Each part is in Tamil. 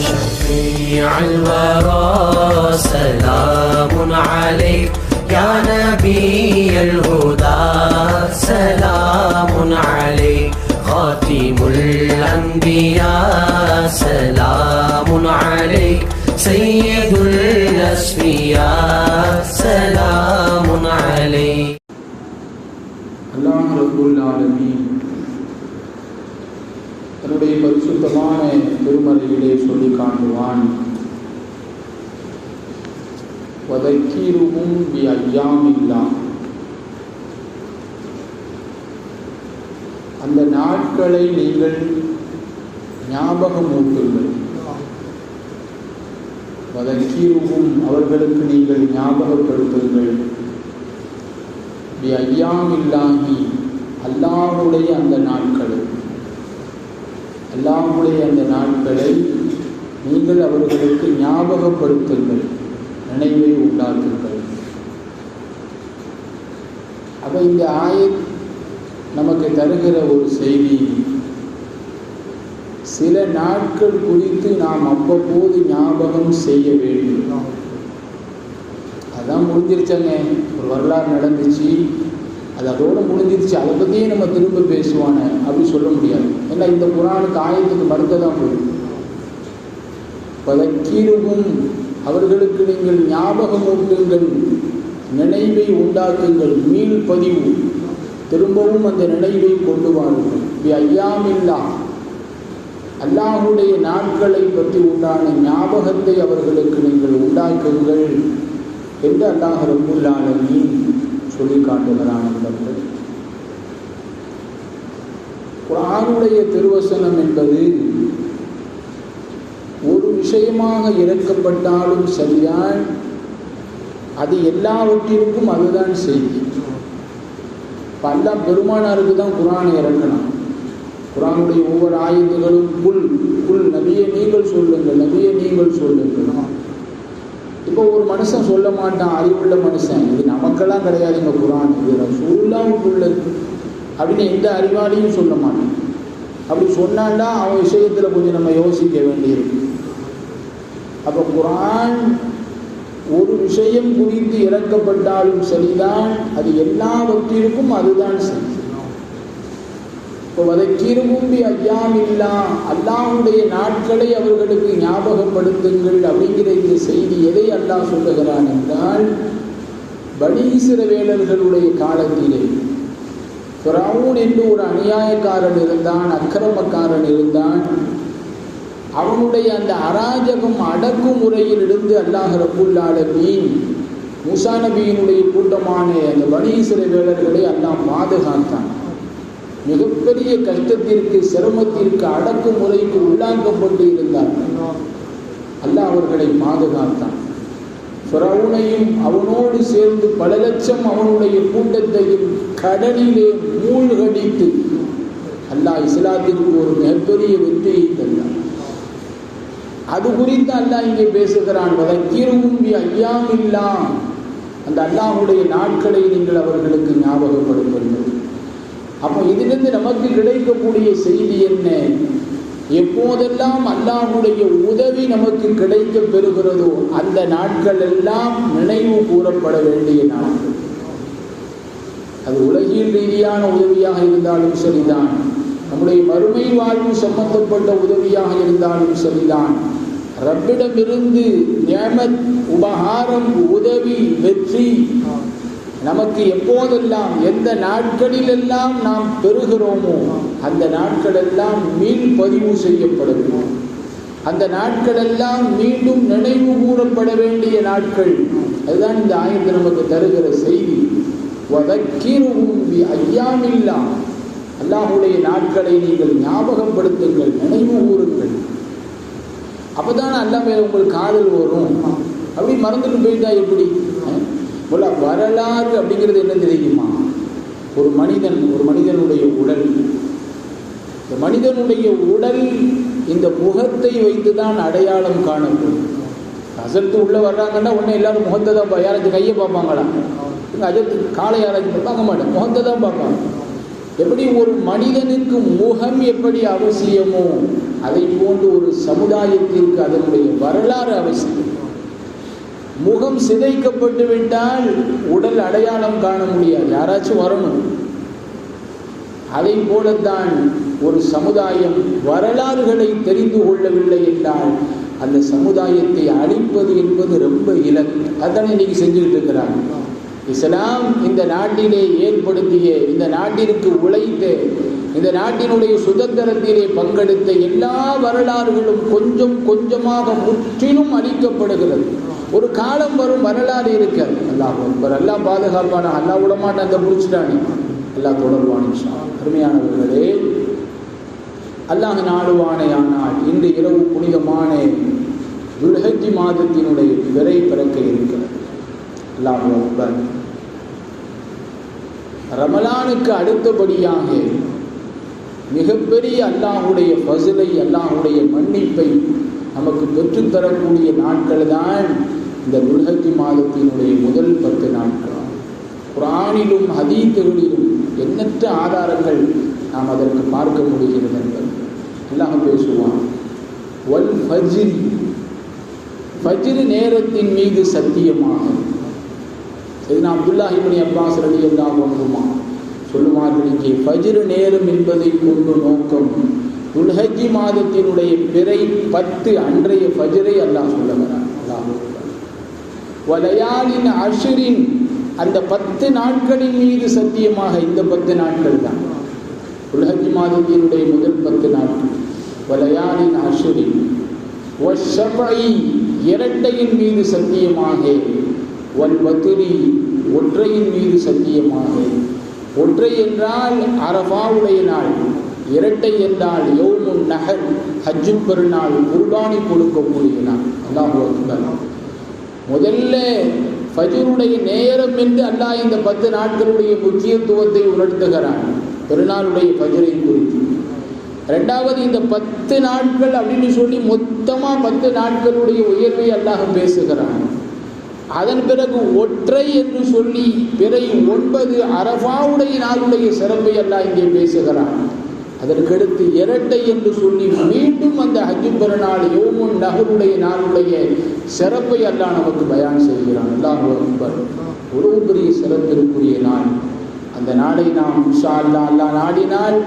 شفيع الورى سلام عليك. يا نبي الهدى سلام عليك. خاتم الأنبياء سلام عليك. سيد الأسفياء سلام عليك. اللهم رب العالمين. தன்னுடைய பரிசுத்தமான திருமறையிலே சொல்லி காட்டுவான். வதக்கீருவும் பி ஐயாமில்லா. அந்த நாட்களை நீங்கள் ஞாபகம் ஊட்டுங்கள் வதக்கீருவும் அவர்களுக்கு நீங்கள் ஞாபகப்படுத்துங்கள். பி ஐயாமில்லாஹி அல்லாவுடைய அந்த நாட்களை. அல்லாஹுடைய அந்த நாட்களை நீங்கள் அவர்களுக்கு ஞாபகப்படுத்துங்கள். நினைவை உண்டாக்குங்கள். அப்போ இந்த ஆய நமக்கு தருகிற ஒரு செய்தி சில நாட்கள் குறித்து நாம் அவ்வப்போது ஞாபகம் செய்ய வேண்டும். அதான் முடிஞ்சிருச்சாங்க. ஒரு வரலாறு நடந்துச்சு. அது அதோடு முடிஞ்சிருச்சு. அதை பற்றியே நம்ம திரும்ப பேசுவானே அப்படி சொல்ல முடியாது. ஏன்னா இந்த குரானுக்கு ஆயத்துக்கு மறுக்க தான் போயிடும் பதக்கீருவும் அவர்களுக்கு நீங்கள் ஞாபகம் ஊட்டுங்கள். நினைவை உண்டாக்குங்கள். மீள் பதிவு. திரும்பவும் அந்த நினைவை கொண்டு வாருங்கள். இப்படி ஐயாமில்லா. அல்லாஹுடைய நாட்களை பற்றி உண்டான ஞாபகத்தை அவர்களுக்கு நீங்கள் உண்டாக்குங்கள். என்று அல்லாஹ் ரபுல்லாலமீன் சொல்லி காட்டுகிறான் குரானுடைய திருவசனம் என்பது ஒரு விஷயமாக இறக்கப்பட்டாலும் சரிதான் அது எல்லாவற்றிற்கும் அதுதான் செய்தி. பல பெருமானாருக்கு தான் குரானை இறக்கணும். குரானுடைய ஒவ்வொரு ஆயுதங்களும் புல் புல் நபியை நீங்கள் சொல்லுங்கள் நபியை நீங்கள் சொல்லுங்கள். இப்போ ஒரு மனுஷன் சொல்ல மாட்டான் அறிவுள்ள மனுஷன். இது நமக்கெல்லாம் கிடையாது இந்த குரான். இது ரசூல்லாவுக்கு உள்ளது அப்படின்னு எந்த அறிவாளியும் சொல்ல மாட்டான். அப்படி சொன்னாண்டா அவன் விஷயத்தில் கொஞ்சம் நம்ம யோசிக்க வேண்டியிருக்கு. அப்போ குரான் ஒரு விஷயம் குறித்து இறக்கப்பட்டாலும் சரிதான் அது எல்லாவற்றிற்கும் அதுதான் சரி. இப்போ வதக்கீரும்பி ஐயாமில்லா அல்லாஹுடைய நாட்களை அவர்களுக்கு ஞாபகப்படுத்துங்கள் அப்படிங்கிற இந்த செய்தி எதை அல்லாஹ் சொல்லுகிறான் என்றால் படீசிற வேலர்களுடைய காலத்திலே ஃபிரவுன் என்று ஒரு அநியாயக்காரன் இருந்தான் அக்கிரமக்காரன் இருந்தான். அவனுடைய அந்த அராஜகம் அடக்குமுறையில் இருந்து அல்லாஹ் ரபுல்லாலமீன் முசா நபியினுடைய கூட்டமான அந்த பனீசிற வேளர்களை அல்லாஹ் பாதுகாத்தான். மிகப்பெரிய கஷ்டத்திற்கு சிரமத்திற்கு அடக்குமுறைக்கு உள்ளாக்கப்பட்டு இருந்தார் அல்லாஹ் அவர்களை பாதுகாத்தான். பிரவுனையும் அவனோடு சேர்ந்து பல லட்சம் அவனுடைய கூட்டத்தையும் கடலிலே மூழ்கடித்து அல்லாஹ் இஸ்லாத்திற்கு ஒரு மிகப்பெரிய வெற்றியை தந்தான் அது குறித்து அல்லாஹ் இங்கே பேசுகிறான் வதக்கிரும்பி ஐயாமில்லாம் அந்த அல்லாஹுடைய நாட்களை நீங்கள் அவர்களுக்கு ஞாபகப்படுத்துங்கள். அப்போ இதிலிருந்து நமக்கு கிடைக்கக்கூடிய செய்தி என்ன? எப்போதெல்லாம் அல்லாஹுடைய உதவி நமக்கு கிடைக்க பெறுகிறதோ அந்த நாட்கள் எல்லாம் நினைவு கூறப்பட வேண்டிய நாட்கள் அது உலகியல் ரீதியான உதவியாக இருந்தாலும் சரிதான். நம்முடைய மறுமை வாழ்வு சம்பந்தப்பட்ட உதவியாக இருந்தாலும் சரிதான். ரப்பிடமிருந்து நியமத் உபகாரம் உதவி வெற்றி நமக்கு எப்போதெல்லாம் எந்த நாட்களிலெல்லாம் நாம் பெறுகிறோமோ அந்த நாட்களெல்லாம் மீள் பதிவு செய்யப்படணும் அந்த நாட்களெல்லாம் மீண்டும் நினைவு கூறப்பட வேண்டிய நாட்கள். அதுதான் இந்த ஆயத்து நமக்கு தருகிற செய்தி. ஐயாமில்லாம் அல்லாஹுடைய நாட்களை நீங்கள் ஞாபகப்படுத்துங்கள் நினைவு கூறுங்கள். அப்போதான் அல்லா மேலே உங்களுக்கு காதல் வரும். அப்படி மறந்துட்டு போயிட்டா எப்படி? போல வரலாறு அப்படிங்கிறது என்ன தெரியுமா? ஒரு மனிதன் ஒரு மனிதனுடைய உடல். இந்த மனிதனுடைய உடல் இந்த முகத்தை வைத்து தான் அடையாளம் காணப்படும். அசத்து உள்ளே வர்றாங்கன்னா உடனே எல்லாரும் முகத்தை தான் யாராச்சும் கையை பார்ப்பாங்களா? அஜத்து காலை யாராச்சும் பார்க்க மாட்டேன் முகத்தை தான் பார்ப்பாங்க. எப்படி ஒரு மனிதனுக்கு முகம் எப்படி அவசியமோ அதை போன்று ஒரு சமுதாயத்திற்கு அதனுடைய வரலாறு அவசியம். முகம் சிதைக்கப்பட்டு விட்டால் உடல் அடையாளம் காண முடியாது. யாராச்சும் வரணும். அதை போலத்தான் ஒரு சமுதாயம் வரலாறுகளை தெரிந்து கொள்ளவில்லை என்றால் அந்த சமுதாயத்தை அழிப்பது என்பது ரொம்ப இலக்கு. அதானே இன்னைக்கு செஞ்சுக்கிட்டு இருக்கிறாங்க. இஸ்லாம் இந்த நாட்டிலே ஏற்படுத்திய இந்த நாட்டிற்கு உழைத்த இந்த நாட்டினுடைய சுதந்திரத்திலே பங்கெடுத்த எல்லா வரலாறுகளும் கொஞ்சம் கொஞ்சமாக முற்றிலும் அழிக்கப்படுகிறது. ஒரு காலம் வரும் வரலாறு இருக்க. அல்லாஹ் அக்பர் அல்லாஹ் பாதுகாப்பான அல்லாஹ் விட மாட்டேன் அந்த பிடிச்சிட்டானே அல்லாஹ். தொடர்பான அருமையானவர்களே அல்லாஹ் நாடுவானையானால் இன்று இரவு புனிதமான துல்ஹஜி மாதத்தினுடைய விரை பிறக்க இருக்கிறது. அல்லாஹ் அக்பர் ரமலானுக்கு அடுத்தபடியாக மிகப்பெரிய அல்லாஹுடைய பசுலை அல்லாஹுடைய மன்னிப்பை நமக்கு பெற்றுத்தரக்கூடிய நாட்கள் தான் இந்த துல்ஹஜி மாதத்தினுடைய முதல் பத்து நாட்கள். குரானிலும் ஹதீத்துகளிலும் எண்ணற்ற ஆதாரங்கள் நாம் அதற்கு பார்க்க முடிகிறது என்பது. எல்லாம் பேசுவான். ஒல் ஃபஜ்ரி. ஃபஜ்ரு நேரத்தின் மீது சத்தியமாக சரினா அப்துல்லாஹிபனி அப்பாஸ் ரலி எல்லாம் ஒன்றுமா சொல்லுவார்கள் இங்கே ஃபஜ்ரு நேரம் என்பதை கொண்டு நோக்கம் துல்ஹஜி மாதத்தினுடைய பிறை பத்து அன்றைய ஃபஜரை அல்லாஹ் சொல்லுகிறான். வலையாளின் வலையாலின் அஷரின் அந்த பத்து நாட்களின் மீது சத்தியமாக இந்த பத்து நாட்கள் தான். உலகி மாதத்தினுடைய முதல் பத்து நாட்கள் வலையாலின் அஷரின். இரட்டையின் மீது சத்தியமாக ஒன் பத்திரி ஒற்றையின் மீது சத்தியமாக. ஒற்றை என்றால் அரபாவுடைய நாள் இரட்டை என்றால் எவ்வளவு நகர் ஹஜ்ஜு பெருநாள் குர்பானி கொடுக்கக்கூடிய நாள். அல்லாஹ் அக்பர். முதல்ல ஃபஜருடைய நேரம் என்று அல்லாஹ் இந்த பத்து நாட்களுடைய முக்கியத்துவத்தை உணர்த்துகிறான். பெருநாளுடைய ஃபஜரை குறித்து. ரெண்டாவது இந்த பத்து நாட்கள் அப்படின்னு சொல்லி மொத்தமாக பத்து நாட்களுடைய உயர்வை அல்லாஹ் பேசுகிறான். அதன் பிறகு ஒற்றை என்று சொல்லி பிறை ஒன்பது அரபாவுடைய நாளுடைய சிறப்பை அல்லாஹ் இங்கே பேசுகிறான். அதற்கடுத்து இரட்டை என்று சொல்லி மீண்டும் அந்த ஹஜ்ஜு பெருநாள் யோமுன் நகருடைய நாளுடைய சிறப்பை அல்லாஹ் நமக்கு பயான் செய்கிறான். அல்லாஹ் அக்பர் ஒரு பெரிய சிறப்பிற்குரிய நாள். அந்த நாளை நாம் உஷா அல்லா அல்லா நாடினால்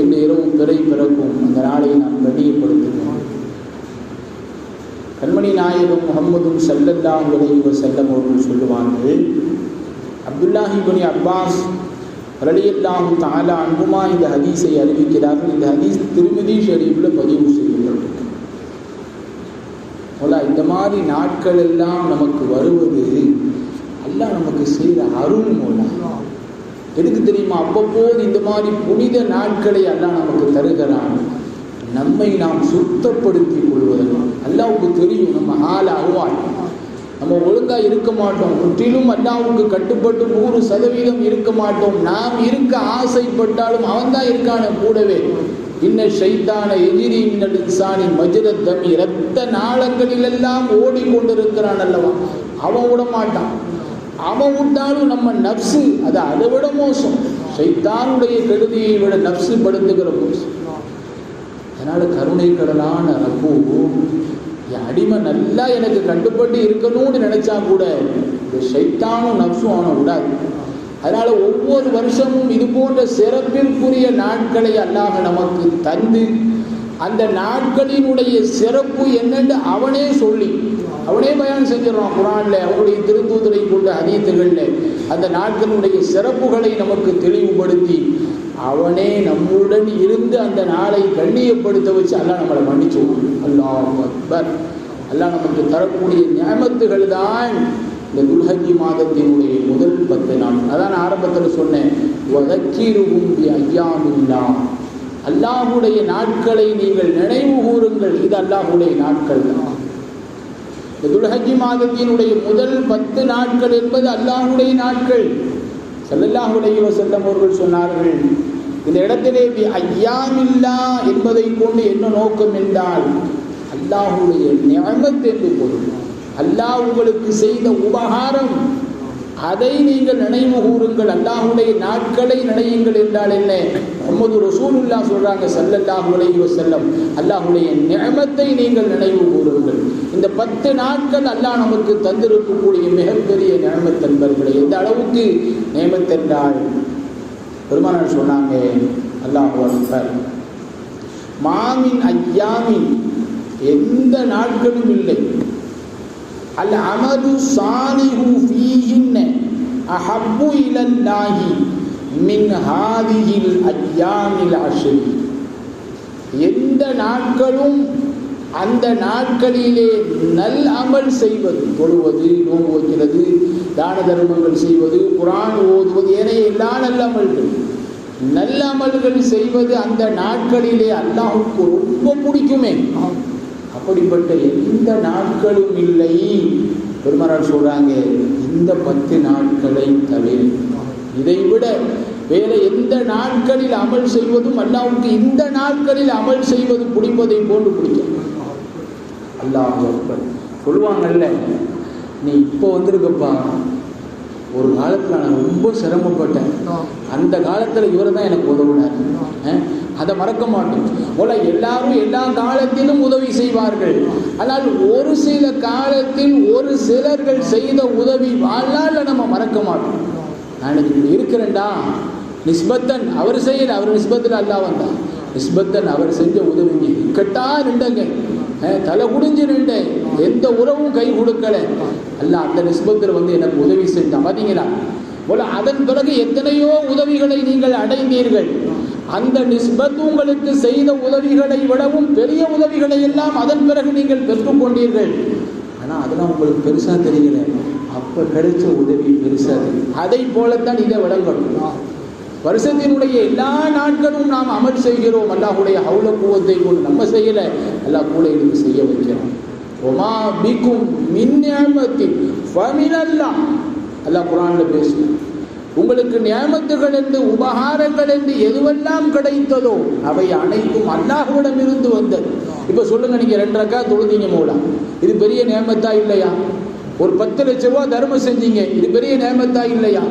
இன்று இரவு பிறை பிறக்கும். அந்த நாளை நாம் கண்ணியப்படுத்துகிறோம். கண்மணி நாயகம் முகம்மதும் சல்லல்லாஹ் உலக செல்லம் அவர்கள் சொல்லுவார்கள் அப்துல்லாஹி குனி அப்பாஸ் ரலியல்லாஹு தாலா அன்புமா இந்த ஹதீஸை அறிவிக்கிறார்கள் இந்த ஹதீஸ் திருமதி ஷரீஃபில் பதிவு செய்யப்பட்டிருக்கு. போல இந்த மாதிரி நாட்கள் எல்லாம் நமக்கு வருவது அல்லாஹ் நமக்கு செய்த அருள் மூலம். எதுக்கு தெரியுமா? அவ்வப்போது இந்த மாதிரி புனித நாட்களை அல்லாஹ் நமக்கு தருகிறான். நம்மை நாம் சுத்தப்படுத்திக் கொள்வதனால் அல்லாவுக்கு தெரியும் நம்ம ஆள அருவாள் நம்ம ஒழுங்கா இருக்க மாட்டோம். முற்றிலும் அல்லாவுக்கு கட்டுப்பட்டு நூறு சதவீதம் இருக்க மாட்டோம். நாம் இருக்க ஆசைப்பட்டாலும் அவன் தான் இருக்கான கூடவே. இன்ன ஷைத்தான எதிரி சாணி இன்சானின் மஜிரத் இரத்த நாளங்களிலெல்லாம் ஓடிக்கொண்டிருக்கிறான் அல்லவா? அவன் விட மாட்டான். அவன் விட்டாலும் நம்ம நப்சு அது அதை விட மோசம். சைத்தானுடைய கெடுதியை விட நப்சு படுத்துகிற மோசம். அதனால கருணை கடலான ரப்பு என் அடிமை நல்லா எனக்கு கட்டுப்பட்டு இருக்கணும்னு நினைச்சா கூட இந்த சைத்தானும் நப்சும் அவனை விடாது. அதனால ஒவ்வொரு வருஷமும் இது போன்ற சிறப்பிற்குரிய நாட்களை அல்லாஹ் நமக்கு தந்து அந்த நாட்களினுடைய சிறப்பு என்னன்னு அவனே சொல்லி அவனே பயன் செஞ்சிடறான் குரான்ல அவனுடைய திருத்தூதரை கொண்ட அதீத்துகள்ல அந்த நாட்களினுடைய சிறப்புகளை நமக்கு தெளிவுபடுத்தி அவனே நம்முடன் இருந்து அந்த நாளை கண்ணியப்படுத்த வச்சு அல்லாஹ் நம்மளை மன்னிச்சு அல்லாஹ் அக்பர். அல்லாஹ் நமக்கு தரக்கூடிய நியமத்துகள் தான் இந்த துல்ஹஜி மாதத்தினுடைய முதல் பத்து நாள். அதான் நான் ஆரம்பத்தில் சொன்னேன். ஐயாமில்லா. அல்லாஹுடைய நாட்களை நீங்கள் நினைவு கூறுங்கள். இது அல்லாஹுடைய நாட்கள் தான். இந்த துல்ஹஜி மாதத்தினுடைய முதல் பத்து நாட்கள் என்பது அல்லாஹுடைய நாட்கள். செல்லல்லாஹுடைய செல்லம் அவர்கள் சொன்னார்கள் இந்த இடத்திலே ஐயாமில்லா என்பதை கொண்டு என்ன நோக்கம் என்றால் அல்லாஹுடைய நியமத் என்று பொருள். அல்லாஹ் உங்களுக்கு செய்த உபகாரம். அதை நீங்கள் நினைவு கூறுங்கள் அல்லாஹுடைய நாட்களை நினையுங்கள் என்றால் என்ன? முகமது ரசூலுல்லா சொல்றாங்க சல்லல்லாஹு அலைஹி வஸல்லம். அல்லாஹுடைய நியமத்தை நீங்கள் நினைவு கூறுங்கள் இந்த பத்து நாட்கள் அல்லாஹ் நமக்கு தந்திருக்கக்கூடிய மிகப்பெரிய நியமத் என்பர்களை எந்த அளவுக்கு நியமத் என்றால்? பெருமானார் சொன்னாங்க அல்லாஹ் அக்பர். மாமின் ஐயாமின் எந்த நாட்களும் இல்லை. அல் அமது சாலிஹு ஃபீஹின்ன அஹப்பு இலல்லாஹி மின் ஹாதிஹில் ஐயாமில் அஷரி. எந்த நாட்களும் அந்த நாட்களிலே நல் அமல் செய்வது தொழுவது நோன்பு வைக்கிறது தான தர்மங்கள் செய்வது குரான் ஓதுவது என எல்லா நல்ல அமல்கள். நல்ல அமல்கள் செய்வது அந்த நாட்களிலே அல்லாஹுக்கு ரொம்ப பிடிக்குமே. அப்படிப்பட்ட எந்த நாட்களும் இல்லை. பெருமரார் சொல்றாங்க இந்த பத்து நாட்களை தவிர. இதை விட வேற எந்த நாட்களில் அமல் செய்வதும் அல்லாஹ்வுக்கு இந்த நாட்களில் அமல் செய்வது பிடிப்பதை போன்று பிடிக்கும். அல்லாஹ். சொல்லுவாங்கல்ல நீ இப்போ வந்திருக்கப்பா. ஒரு காலத்தில் நான் ரொம்ப சிரமப்பட்டேன். அந்த காலத்தில் இவர் தான் எனக்கு உதவினார். அதை மறக்க மாட்டோம். போல எல்லாரும் எல்லா காலத்திலும் உதவி செய்வார்கள். ஆனால் ஒரு சில காலத்தில் ஒரு சிலர்கள் செய்த உதவி வாழ்நாளில் நம்ம மறக்க மாட்டோம். நான் இப்படி இருக்கிறேன்டா. நிஸ்பத்தன் அவர் செய்யல அவர் நிஸ்பத்தில் அல்லா வந்தான். நிஸ்பத்தன் அவர் செஞ்ச உதவிங்க இக்கட்டா நின்றங்க. தலை குடிஞ்சு நின்றேன். எந்த உறவும் கை கொடுக்கல. அல்ல அந்த நிஸ்பத்தில் வந்து எனக்கு உதவி செஞ்சான். பார்த்தீங்களா போல அதன் பிறகு எத்தனையோ உதவிகளை நீங்கள் அடைந்தீர்கள். அந்த நிஸ்பத் உங்களுக்கு செய்த உதவிகளை விடவும் பெரிய உதவிகளை எல்லாம் அதன் பிறகு நீங்கள் பெற்றுக்கொண்டீர்கள் ஆனால் அதெல்லாம் உங்களுக்கு பெருசாக தெரியல. அப்போ கிடைச்ச உதவி பெருசாக தெரியும். அதை போலத்தான் இதை விளங்கணும். வருஷத்தினுடைய எல்லா நாட்களும் நாம் அமல் செய்கிறோம். அல்லாஹுடைய ஹவுல கூவத்தை கொண்டு நம்ம செய்யலை. அல்லாஹ் கூட இருந்து செய்ய வைக்கிறோம் ஒமா பிக்கும் மின் நியமத்தின் அல்லாஹ் குரானில் பேசுகிறோம் உங்களுக்கு நியமத்துகள் என்று உபகாரங்கள் என்று எதுவெல்லாம் கிடைத்ததோ அவை அனைத்தும் அல்லாஹுவிடம் இருந்து வந்தது. இப்போ சொல்லுங்க நீங்கள் ரெண்டரைக்கா தொழுதிங்க தொழுதீங்க மூலம் இது பெரிய நியமத்தா இல்லையா? ஒரு பத்து லட்ச ரூபா தர்மம் செஞ்சீங்க இது பெரிய நியமத்தா இல்லையா?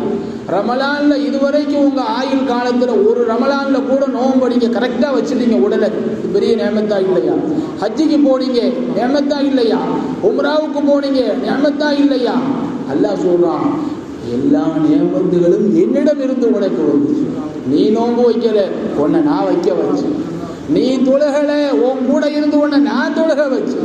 ரமலான்ல இதுவரைக்கும் உங்க ஆயுள் காலத்துல ஒரு ரமலான்ல கூட நோம்படிங்க கரெக்டா வச்சிருந்தீங்க உடலை. இது பெரிய நியமத்தா இல்லையா? ஹஜ்ஜிக்கு போனீங்க நியமத்தா இல்லையா? உம்ராவுக்கு போனீங்க நியமத்தா இல்லையா? அல்லாஹ் சொல்றான் எல்லா நியமத்துகளும் என்னிடம் இருந்து உனக்கு வந்துச்சு நீ நோன்பு வைக்கல உன்னை நான் வைக்க வச்சு. நீ தொழுகல உன் கூட இருந்து உன்னை நான் தொழுக வச்சு.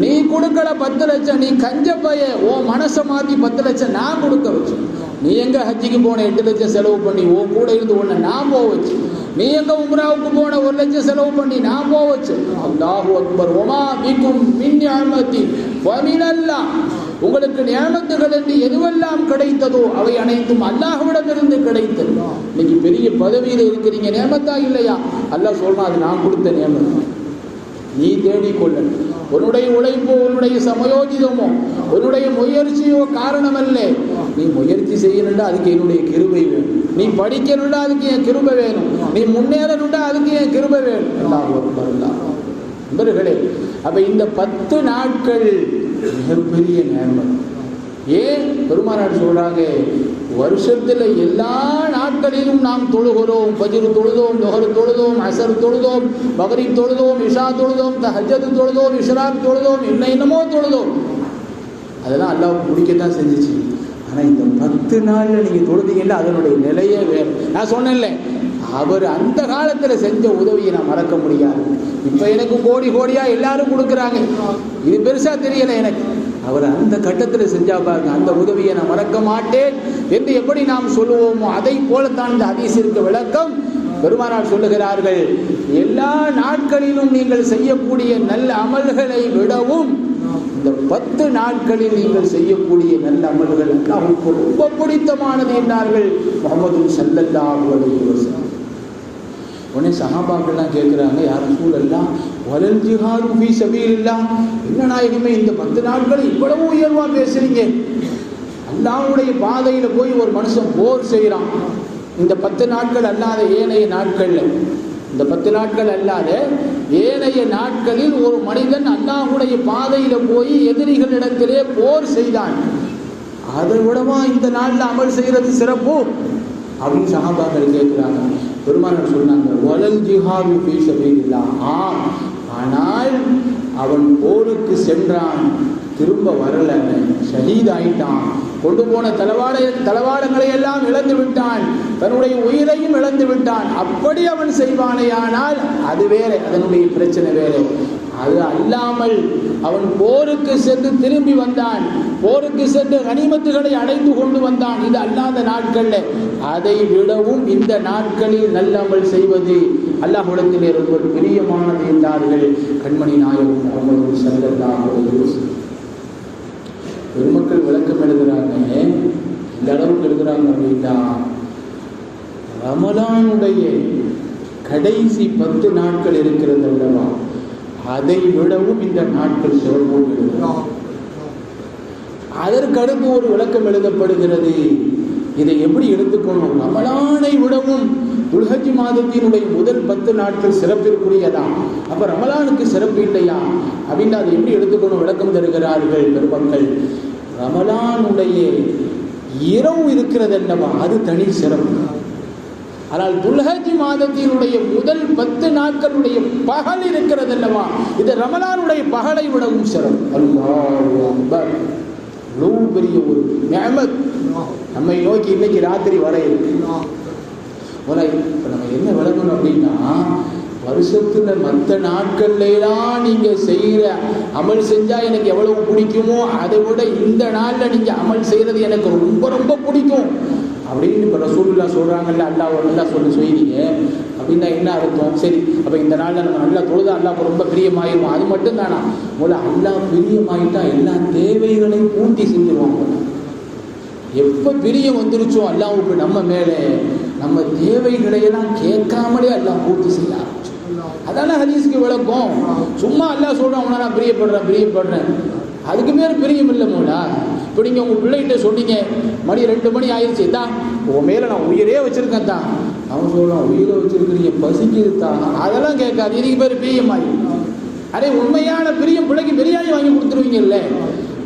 நீ கொடுக்கல பத்து லட்சம் நீ கஞ்ச பைய உன் மனசை மாற்றி பத்து லட்சம் நான் கொடுக்க வச்சு. நீ எங்க ஹஜ்ஜிக்கு போன எட்டு லட்சம் செலவு பண்ணி உன் கூட இருந்து உன்னை நான் போக வச்சு. நீ எங்க உம்ராவுக்கு போன ஒரு லட்சம் செலவு பண்ணி நான் போக வச்சு. அல்லாஹு அக்பர். ஒமா பிக்கும் மின் நியமத்தி உங்களுக்கு நியமத்துகள் என்று எதுவெல்லாம் கிடைத்ததோ அவை அனைத்தும் அல்லாஹ்விடமிருந்து கிடைத்தது. இன்னைக்கு பெரிய பதவியில் இருக்கிறீங்க நியமத்தா இல்லையா? அல்லாஹ் சொல்றான் அது நான் கொடுத்த நியமம் நீ தேடிக்கொள்ள. உன்னுடைய உழைப்போ உன்னுடைய சமயோஜிதமோ உன்னுடைய முயற்சியோ காரணமல்ல. நீ முயற்சி செய்யணுண்டா அதுக்கு என்னுடைய கிருபை வேணும். நீ படிக்கணுண்டா அதுக்கு என் கிருபை வேணும். நீ முன்னேறணுண்டா அதுக்கு என் கிருபை வேணும். நண்பர்களே அப்ப இந்த பத்து நாட்கள் மிகப்பெரிய நேர்மை. ஏன் பெருமானார் சொல்கிறாங்க வருஷத்தில் எல்லா நாட்களிலும் நாம் தொழுகிறோம் பஜ்ரு தொழுதோம் லொஹர் தொழுதோம் அசர் தொழுதோம் பகரி தொழுதோம் இஷா தொழுதோம் தஹஜத் தொழுதோம் இஷ்ராக் தொழுதோம் என்ன என்னமோ தொழுதோம். அதெல்லாம் அல்லாஹ் பிடிக்கத்தான் செஞ்சுச்சு. ஆனால் இந்த பத்து நாளில் நீங்கள் தொழுதீங்கல்ல அதனுடைய நிலையே வேறு. நான் சொன்னேன்ல அவர் அந்த காலத்தில் செஞ்ச உதவியை நான் மறக்க முடியாது. இப்போ எனக்கு கோடி கோடியாக எல்லாரும் கொடுக்குறாங்க. இது பெருசாக தெரியலை எனக்கு. அவர் அந்த கட்டத்தில் செஞ்சா பாருங்க அந்த உதவியை நான் மறக்க மாட்டேன் என்று எப்படி நாம் சொல்லுவோமோ அதை போலத்தான் இந்த ஹதீஸிற்கு விளக்கம். பெருமானார் சொல்லுகிறார்கள் எல்லா நாட்களிலும் நீங்கள் செய்யக்கூடிய நல்ல அமல்களை விடவும் இந்த பத்து நாட்களில் நீங்கள் செய்யக்கூடிய நல்ல அமல்கள் அவருக்கு ரொம்ப பிடித்தமானது என்றார்கள் முகமது ஸல்லல்லாஹு அலைஹி உடனே சஹாபாக்கள்லாம் கேட்குறாங்க யாரும் சூழல்லாம் வலல் ஜிஹாது ஃபீ என்ன நாயகமே இந்த பத்து நாட்கள் இவ்வளவு உயர்வாக பேசுறீங்க? அல்லாவுடைய பாதையில் போய் ஒரு மனுஷன் போர் செய்கிறான் இந்த பத்து நாட்கள் அல்லாத ஏனைய நாட்களில். இந்த பத்து நாட்கள் அல்லாத ஏனைய நாட்களில் ஒரு மனிதன் அல்லாஹுடைய பாதையில் போய் எதிரிகளிடத்திலே போர் செய்தான். அதை விடவா இந்த நாளில் அமல் செய்கிறது சிறப்பு? அப்படின்னு சகாபாக்கள் கேட்குறாங்க. பெருமானார் சொன்னாங்க வலல் ஜிஹாவி ஃபீ ஆம் ஆனால் அவன் போருக்கு சென்றான் திரும்ப வரல ஷஹீதாயிட்டான். கொண்டு போன தலவாட தலவாடங்களை எல்லாம் இழந்து விட்டான் தன்னுடைய உயிரையும் இழந்து விட்டான். அப்படி அவன் செய்வானே ஆனால் அது வேற அதனுடைய பிரச்சனை வேற. அது அல்லாமல் அவன் போருக்கு சென்று திரும்பி வந்தான். போருக்கு சென்று கனிமத்துகளை அடைந்து கொண்டு வந்தான். இது அல்லாத நாட்கள்ல. அதை விடவும் இந்த நாட்களில் நல்லமல் செய்வது அல்லாஹுடத்திலே ரொம்ப பிரியமானது என்றார்கள் கண்மணி நாயகம் முகமது சல்லல்லாஹு பெருமக்கள் விளக்கம் எழுதுறாங்க. இந்த அளவுக்கு எழுதுறாங்க அப்படின்னா ரமலானுடைய கடைசி பத்து நாட்கள் இருக்கிறது அல்லவா அதை விடவும் இந்த நாட்கள் சிறப்போடு எழுதுறாங்க அதற்கடுத்து ஒரு விளக்கம் எழுதப்படுகிறது. இதை எப்படி எடுத்துக்கணும் ரமலானை விடவும் துல்ஹஜி மாதத்தினுடைய முதல் பத்து நாட்கள் சிறப்பிற்குரியதா அப்ப ரமலானுக்கு சிறப்பு இல்லையா? அப்படின்னு அதை எப்படி எடுத்துக்கணும் விளக்கம் தருகிறார்கள் பெருமக்கள். ரமலானுடைய இரவு இருக்கிறது என்னவா அது தனி சிறப்பு. ஆனால் துல்ஹஜி மாதத்தினுடைய முதல் பத்து நாட்களுடைய பகல் இருக்கிறது அல்லவா இது ரமலானுடைய பகலை விடவும் சிறப்பு. அல்லாஹ் இவ்வளவு பெரிய ஒரு நியமத். நம்மை நோக்கி இன்னைக்கு ராத்திரி வர இருக்கு. இப்போ நம்ம என்ன விளக்கணும் அப்படின்னா வருஷத்துல மற்ற நாட்கள்லாம் நீங்க செய்கிற அமல் செஞ்சா எனக்கு எவ்வளவு பிடிக்குமோ அதை விட இந்த நாள்ல நீங்க அமல் செய்யறது எனக்கு ரொம்ப ரொம்ப பிடிக்கும். அப்படின்னு இப்போ ரசூலுல்லா சொல்கிறாங்கல்ல அல்லாஹ் நல்லா சொல்லி செய்றீங்க அப்படின்னா என்ன அர்த்தம்? சரி அப்போ இந்த நாளில் நம்ம நல்லா தொழுது அல்லாஹ் ரொம்ப பிரியமாயிருவோம் அது மட்டும் தானா முதல்ல அல்லா பிரியமாயிட்டா எல்லா தேவைகளையும் பூர்த்தி செஞ்சிருவோம் எப்போ பிரியம் வந்துருச்சோ அல்லாவுக்கு நம்ம மேலே நம்ம தேவைகளையெல்லாம் கேட்காமலே அல்லா பூர்த்தி செய்ய ஆரம்பிச்சோம் அதான ஹதீஸ்க்கு விளக்கம்? சும்மா அல்லாஹ் சொல்றான் உன நான் பிரியப்படுறேன் பிரியப்படுறேன். அதுக்கு மேலே பிரியம் இல்லை மூடா இப்போ நீங்கள் உங்கள் பிள்ளைகிட்ட சொன்னீங்க மணி ரெண்டு மணி ஆயிடுச்சு. தான் உன் மேலே நான் உயிரே வச்சுருக்கேன் தான் அவன் சொல்கிறான் உயிரை வச்சுருக்கிறீங்க பசிக்குது தான் அதெல்லாம் கேட்காது. இதுக்கு பேர் பிரியமாயி அதே உண்மையான பிரியம் பிள்ளைக்கு பிரியாணி வாங்கி கொடுத்துருவீங்கல்ல.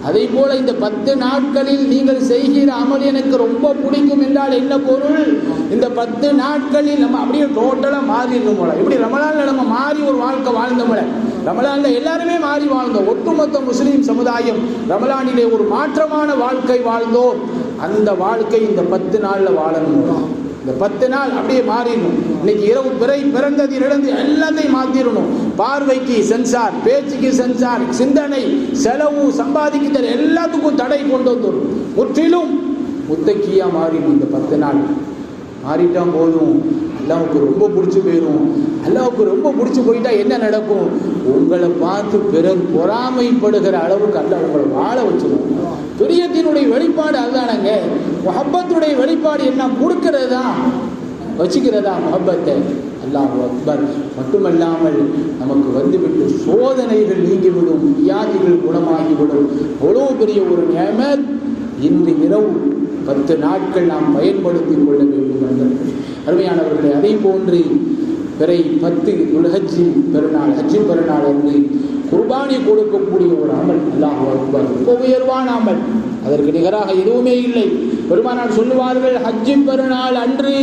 அதே போல இந்த பத்து நாட்களில் நீங்கள் செய்கிற அமல் எனக்கு ரொம்ப பிடிக்கும் என்றால் என்ன பொருள்? இந்த பத்து நாட்களில் நம்ம அப்படியே டோட்டலாக மாறிடணும் போல. இப்படி ரமலான்ல நம்ம மாறி ஒரு வாழ்க்கை வாழ்ந்தோம்ல ரமலான்ல எல்லாருமே மாறி வாழ்ந்தோம். ஒட்டுமொத்த முஸ்லீம் சமுதாயம் ரமலானிலே ஒரு மாற்றமான வாழ்க்கை வாழ்ந்தோம். அந்த வாழ்க்கை இந்த பத்து நாளில் வாழணும். இந்த பத்து நாள் அப்படியே மாறிடணும். இன்னைக்கு இரவு பிறை இழந்து எல்லாத்தையும் மாத்திரணும் பார்வைக்கு சென்சார் பேச்சுக்கு சென்சார் சிந்தனை செலவு சம்பாதிக்கிறது எல்லாத்துக்கும் தடை கொண்டு வந்துடும் முற்றிலும் முத்தக்கியா மாறிடும் இந்த பத்து நாள். மாறிட்டா போதும். அல்லாவுக்கு ரொம்ப பிடிச்சி போயிடும் அல்லாவுக்கு ரொம்ப பிடிச்சி போயிட்டா என்ன நடக்கும்? உங்களை பார்த்து பிறர் பொறாமைப்படுகிற அளவுக்கு அல்ல உங்களை வாழ வச்சிடும் பிரியத்தினுடைய வெளிப்பாடு அதுதானங்க. மொஹப்பத்துடைய வெளிப்பாடு என்ன? கொடுக்கறதா? வச்சுக்கிறதா மொஹப்பத்தை? அல்லாஹ் அக்பர். மட்டுமல்லாமல் நமக்கு வந்துவிட்டு சோதனைகள் நீங்கிவிடும் வியாதிகள் குணமாகிவிடும். அவ்வளோ பெரிய ஒரு நியமத் இன்று இரவு பத்து நாட்கள் நாம் பயன்படுத்திக் கொள்ள வேண்டும் நண்பர்கள். அருமையானவர்களை அதே போன்று பிறை பத்து உலகஜி பெருநாள் ஹஜ்ஜி பெருநாள் அன்று குர்பானி கொடுக்கக்கூடிய ஒரு அமல் அல்லாஹ் அக்பர். ரொம்ப உயர்வான அமல். அதற்கு நிகராக எதுவுமே இல்லை. பெருமானார் சொல்லுவார்கள் ஹஜ்ஜி பெருநாள் அன்று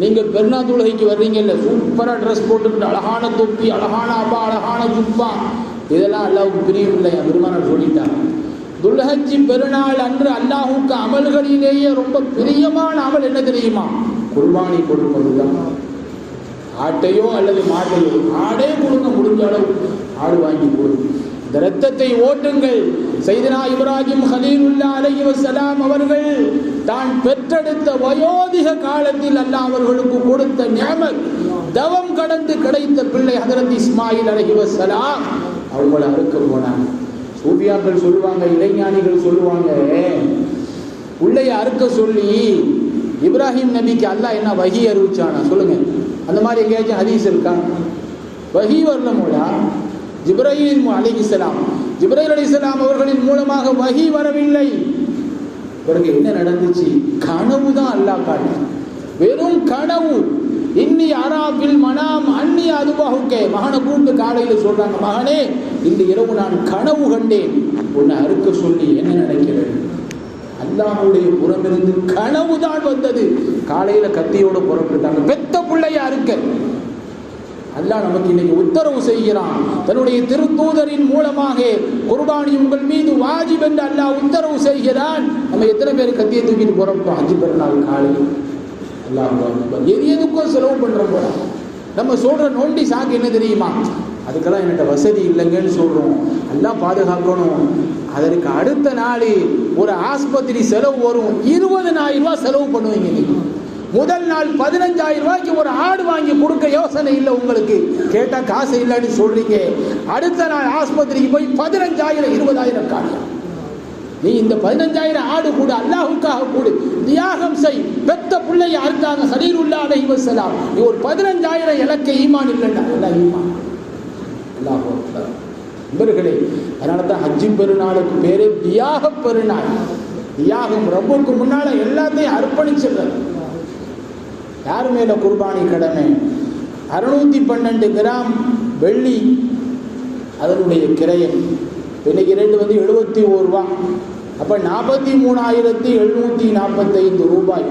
நீங்கள் பெருநா தொழுகைக்கு வர்றீங்கல்ல. சூப்பராக ட்ரெஸ் போட்டுக்கிட்டு அழகான தொப்பி அழகான அப்பா அழகான ஜுப்பா. இதெல்லாம் அல்லாவுக்கு பிரியம் இல்லையா பெருமானார் சொல்லிட்டாங்க துல்ஹஜ்ஜி பெருநாள் அன்று அல்லாஹுக்கு அமல்களிலேயே ரொம்ப பிரியமான அமல் என்ன தெரியுமா? குர்பானி கொடுப்பது தான் ஆட்டையோ அல்லது மாட்டையோ ஆடே கொடுங்க முடிஞ்ச அளவு. ஆடு வாங்கி கொடுங்க இந்த ரத்தத்தை ஓட்டுங்கள். செய்தனா இப்ராஹிம் ஹலீலுல்லா அலஹி வசலாம் அவர்கள் தான் பெற்றெடுத்த வயோதிக காலத்தில் அல்ல அவர்களுக்கு கொடுத்த நியமத். தவம் கடந்து கிடைத்த பிள்ளை ஹதரத் இஸ்மாயில் அலஹி வசலாம் அவங்கள அறுக்க போனாங்க. சூபியாக்கள் சொல்லுவாங்க இளைஞானிகள் சொல்லுவாங்க உள்ளைய அறுக்க சொல்லி இப்ராஹிம் நபிக்கு அல்லாஹ் என்ன வகி அறிவிச்சானா? சொல்லுங்க. அந்த மாதிரி எங்கேயாச்சும் ஹதீஸ் இருக்கா? வகி வரலமோடா ஜிப்ரஹீல் அலிஹிஸ்லாம் ஜிப்ரஹீல் அலிஸ்லாம் அவர்களின் மூலமாக வகி வரவில்லை. பிறகு என்ன நடந்துச்சு? கனவு தான் அல்லாஹ் காட்டு. வெறும் கனவு. இன்னி அராபில் மனாம் அன்னி அதுவாகுக்கே மகனை கூப்பிட்டு காலையில் சொல்றாங்க மகனே இந்த இரவு நான் கனவு கண்டேன். உன்னை அறுக்க சொல்லி என்ன நினைக்கிறேன் அல்லாஹுடைய புறமிருந்து கனவுதான் வந்தது. காலையில கத்தியோட புறப்பட்டாங்க பெத்த பிள்ளையா இருக்க அல்லாஹ் நமக்கு இன்னைக்கு உத்தரவு செய்கிறான். தன்னுடைய திருத்தூதரின் மூலமாக குர்பானி உங்கள் மீது வாஜிப் என்று அல்லாஹ் உத்தரவு செய்கிறான். நம்ம எத்தனை பேர் கத்தியை தூக்கிட்டு போறோம்? அஞ்சு பெருநாள் காலையில். அல்லாஹ் எது எதுக்கும் செலவு பண்றோம் போல. நம்ம சொல்ற நோண்டி சாக்கு என்ன தெரியுமா? அதுக்கெல்லாம் என்கிட்ட வசதி இல்லைங்கன்னு சொல்றோம். எல்லாம் பாதுகாக்கணும். அதற்கு அடுத்த நாள் ஒரு ஆஸ்பத்திரி செலவு வரும். இருபதனாயிரம் ரூபாய் செலவு பண்ணுவீங்க நீங்கள் முதல் நாள் பதினஞ்சாயிரம் ரூபாய்க்கு ஒரு ஆடு வாங்கி கொடுக்க யோசனை இல்லை உங்களுக்கு. கேட்டா காசு இல்லைன்னு சொல்றீங்க. அடுத்த நாள் ஆஸ்பத்திரிக்கு போய் பதினஞ்சாயிரம் இருபதாயிரம் காணும். நீ இந்த பதினஞ்சாயிரம் ஆடு கூட அல்லாஹுக்காக கூடு. தியாகம் செய். பெத்த பிள்ளைய அறுத்தாங்க. சரீர் உள்ள அலைஹி வஸலாம் நீ ஒரு பதினஞ்சாயிரம் இலக்க ஈமான் இல்லைன்னா அல்லா ஈமான்? அல்லாஹ் அதனால தான் ஹஜ்ஜி பெருநாளுக்கு பேரே தியாக பெருநாள். தியாகம் ரப்புக்கு முன்னால எல்லாத்தையும் அர்ப்பணிச்சிடுறது. யார் மேலே குர்பானி கடமை? அறுநூற்றி பன்னெண்டு கிராம் வெள்ளி அதனுடைய கிரயம் இன்னைக்கு ரேட்டு வந்து எழுபத்தி ஒரு ரூபா. அப்போ நாற்பத்தி மூணாயிரத்தி எழுநூற்றி நாற்பத்தைந்து ரூபாய்.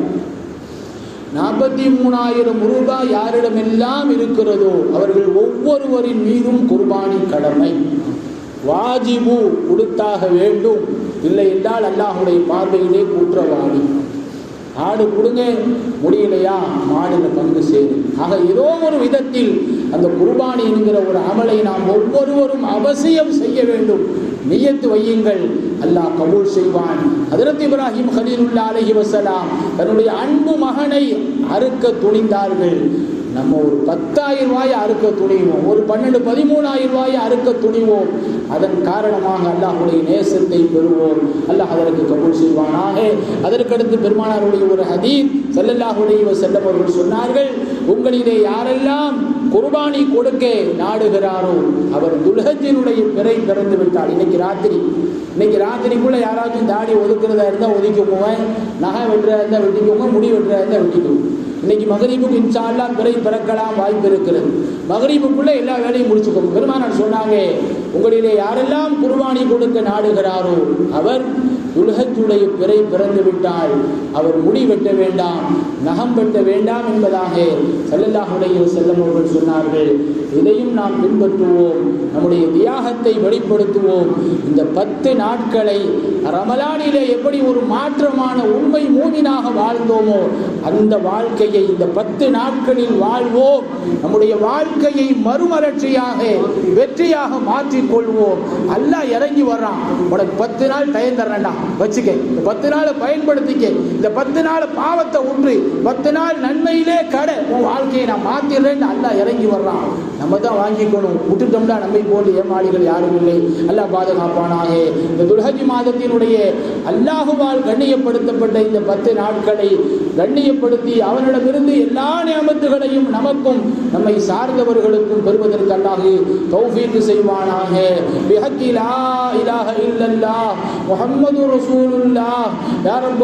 நாற்பத்தி மூணாயிரம் ரூபாய் யாரிடமெல்லாம் இருக்கிறதோ அவர்கள் ஒவ்வொருவரின் மீதும் குர்பானி கடமை. வாஜிபு கொடுத்தாக வேண்டும். இல்லை என்றால் அல்லாஹுடைய பார்வையிலே குற்றவாளி. ஆடு கொடுங்க முடியலையா? மாடுல பங்கு சேரும் ஆக ஏதோ ஒரு விதத்தில் அந்த குர்பானி என்கிற ஒரு அமலை நாம் ஒவ்வொருவரும் அவசியம் செய்ய வேண்டும். நியத்து வையுங்கள். அல்லாஹ் கபூல் செய்வான். ஹதரத் இப்ராஹிம் ஹலீலுல்லா அலஹி வசலாம் தன்னுடைய அன்பு மகனை அறுக்க துணிந்தார்கள். நம்ம ஒரு பத்தாயிரம் ரூபாயை அறுக்க துணிவோம். ஒரு பன்னெண்டு பதிமூணாயிரம் ரூபாயை அறுக்க துணிவோம். அதன் காரணமாக அல்லாஹுடைய நேசத்தை பெறுவோம். அல்லாஹ் அதற்கு கபூல் செய்வானாக. அதற்கடுத்து பெருமானாருடைய ஒரு ஹதீத் செல்லல்லாஹுடைய செல்லம் அவர்கள் சொன்னார்கள் உங்களிலே யாரெல்லாம் குர்பானி கொடுக்க நாடுகிறாரோ அவர் துலகத்தினுடைய பிறை பிறந்து விட்டார். இன்னைக்கு ராத்திரி. இன்னைக்கு ராத்திரிக்குள்ள யாராச்சும் தாடி ஒதுக்குறதா இருந்தால் ஒதுக்கிக்கோங்க. நகை வெட்டுறதா இருந்தால் வெட்டிக்கோங்க முடி வெட்டுறதா இருந்தால் வெட்டிக்குவோம் இன்னைக்கு மகரீபுக்கு இன்ஷா பிறை பிறக்கலாம் வாய்ப்பு இருக்கிறது. மகரீபுக்குள்ளே எல்லா வேலையும் முடிச்சுக்கோங்க. பெருமானார் சொன்னாங்க உங்களிலே யாரெல்லாம் குர்பானி கொடுக்க நாடுகிறாரோ அவர் உலகத்துடைய பிறை பிறந்து விட்டால் அவர் முடி வெட்ட வேண்டாம் நகம் வெட்ட வேண்டாம் என்பதாக செல்லல்லாஹுடைய செல்லம் அவர்கள் சொன்னார்கள். இதையும் நாம் பின்பற்றுவோம். நம்முடைய தியாகத்தை வெளிப்படுத்துவோம். இந்த பத்து நாட்களை ரமலானிலே எப்படி ஒரு மாற்றமான உண்மை மூவினாக வாழ்ந்தோமோ அந்த வாழ்க்கையை இந்த பத்து நாட்களில் வாழ்வோம். நம்முடைய வாழ்க்கையை மறுமலர்ச்சியாக வெற்றியாக மாற்றிக்கொள்வோம். அல்லாஹ் இறங்கி வர்றான். உனக்கு பத்து நாள் பயன் தர்றேன்டா வச்சுக்க. இந்த பத்து நாளை பயன்படுத்திக்க. இந்த பத்து நாள் பாவத்தை உற்று பத்து நாள் நன்மையிலே கடை. உன் வாழ்க்கையை நான் மாத்திடுறேன்னு அல்லா இறங்கி வர்றான். நம்ம தான் வாங்கிக்கணும். விட்டுட்டோம்னா நம்மை போல் ஏமாளிகள் யாரும் இல்லை. அல்லாஹ் பாதுகாப்பானாயே இந்த துல்ஹஜி மாதத்தினுடைய அல்லாஹுவால் கண்ணியப்படுத்தப்பட்ட இந்த பத்து நாட்களை கண்ணியப்படுத்தி அவனிடமிருந்து எல்லா நியமத்துகளையும் நமக்கும் நம்மை சார்ந்தவர்களுக்கும் பெறுவதற்கு அல்லாஹு தௌஃபீக் செய்வானாக. பிஹக்கி லா இலாஹ இல்லல்லாஹ். முஹம்மது ரசூலுல்லாஹ். யா ரப்ப